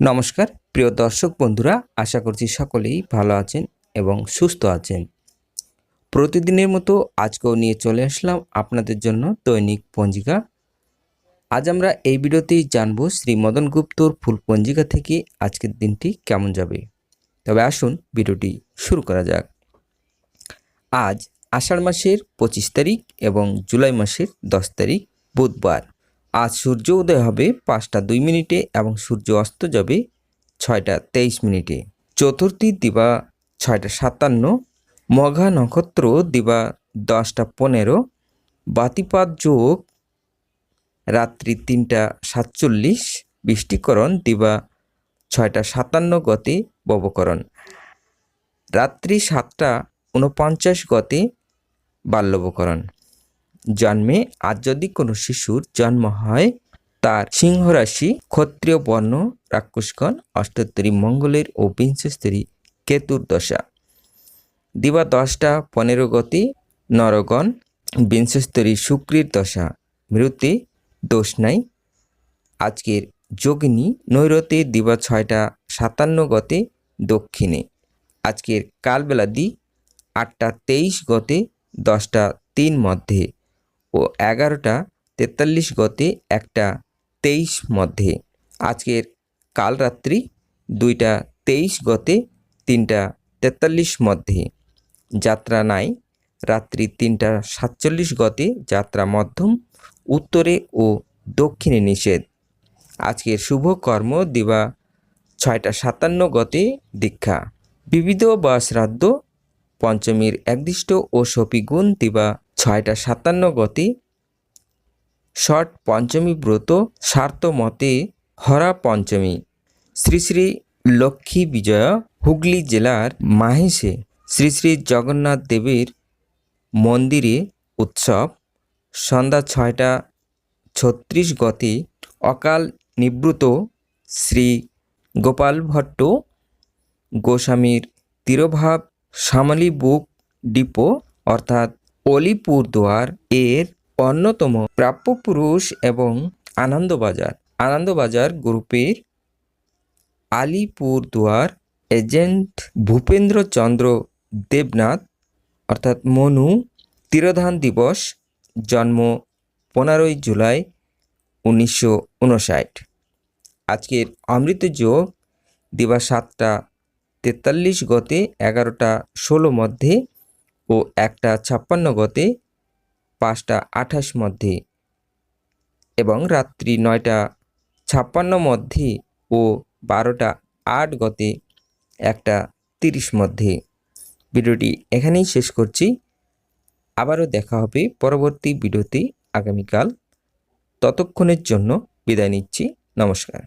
নমস্কার, প্রিয় দর্শক বন্ধুরা, আশা করছি সকলেই ভালো আছেন এবং সুস্থ আছেন। প্রতিদিনের মতো আজকেও নিয়ে চলে আসলাম আপনাদের জন্য দৈনিক পঞ্জিকা। আজ আমরা এই ভিডিওতেই জানব শ্রী মদন গুপ্তর ফুল পঞ্জিকা থেকে আজকের দিনটি কেমন যাবে। তবে আসুন ভিডিওটি শুরু করা যাক। আজ আষাঢ় মাসের পঁচিশ তারিখ এবং জুলাই মাসের দশ তারিখ, বুধবার। আজ সূর্য উদয় হবে পাঁচটা দুই মিনিটে এবং সূর্য অস্ত যাবে ছয়টা তেইশ মিনিটে। চতুর্থী দিবা ছয়টা সাতান্ন, মঘা নক্ষত্র দিবা দশটা পনেরো, বাতিপাত যোগ রাত্রি তিনটা সাতচল্লিশ, বৃষ্টিকরণ দিবা ছয়টা সাতান্ন গতে ববকরণ। রাত্রি সাতটা উনপঞ্চাশ গতে বাল্যবকরণ। জন্মে আজ যদি কোনো শিশুর জন্ম হয়, তার সিংহ রাশি ক্ষত্রিয় বর্ণ রাক্ষসগণ অষ্টোত্তরী মঙ্গলের ও বিংশস্তরী কেতুর দশা। দিবা দশটা পনেরো গতি নরগণ বিংশস্তরী শুক্রের দশা। মৃত্যে দোষ নাই। আজকের যোগিনী নৈরতে দিবা ছয়টা সাতান্ন গতে দক্ষিণে। আজকের কালবেলা দি আটটা তেইশ গতে দশটা তিন মধ্যে। ও এগারোটা তেতাল্লিশ গতে একটা তেইশ মধ্যে। আজকের কাল রাত্রি দুইটা তেইশ গতে তিনটা তেতাল্লিশ মধ্যে। যাত্রা নাই, রাত্রি তিনটা সাতচল্লিশ গতে যাত্রা মধ্যম, উত্তরে ও দক্ষিণে নিষেধ। আজকের শুভ কর্ম দিবা ছয়টা সাতান্ন গতে দীক্ষা। বিবিধ বা শ্রাদ্ধ, পঞ্চমীর একদিষ্ট ও সপিগুণ দিবা ছয়টা সাতান্ন গতি, ষট পঞ্চমী ব্রত স্বার্থ মতে হরা পঞ্চমী। শ্রী শ্রী লক্ষ্মী বিজয়া, হুগলি জেলার মাহেশে শ্রী শ্রী জগন্নাথ দেবের মন্দিরে উৎসব। সন্ধ্যা ছয়টা ছত্রিশ গতে অকাল নিবৃত শ্রী গোপাল ভট্ট গোস্বামীর তিরোভাব শ্যামলী বুক ডিপো, অর্থাৎ অলিপুরদুয়ার এর অন্যতম প্রাপ্য পুরুষ এবং আনন্দবাজার। আনন্দবাজার গ্রুপের আলিপুরদুয়ার এজেন্ট ভূপেন্দ্রচন্দ্র দেবনাথ, অর্থাৎ মনু তিরোধান দিবস, জন্ম পনেরোই জুলাই উনিশশো উনষাট। আজকের অমৃত যোগ দিবা সাতটা তেতাল্লিশ গতে এগারোটা ষোলো মধ্যে ও একটা ছাপ্পান্ন গতে, পাঁচটা আঠাশ মধ্যে এবং রাত্রি নয়টা ছাপ্পান্ন মধ্যে ও বারোটা আট গতে, একটা তিরিশ মধ্যে। ভিডিওটি এখানেই শেষ করছি। আবারও দেখা হবে পরবর্তী ভিডিওতে আগামীকাল। ততক্ষণের জন্য বিদায় নিচ্ছি। নমস্কার।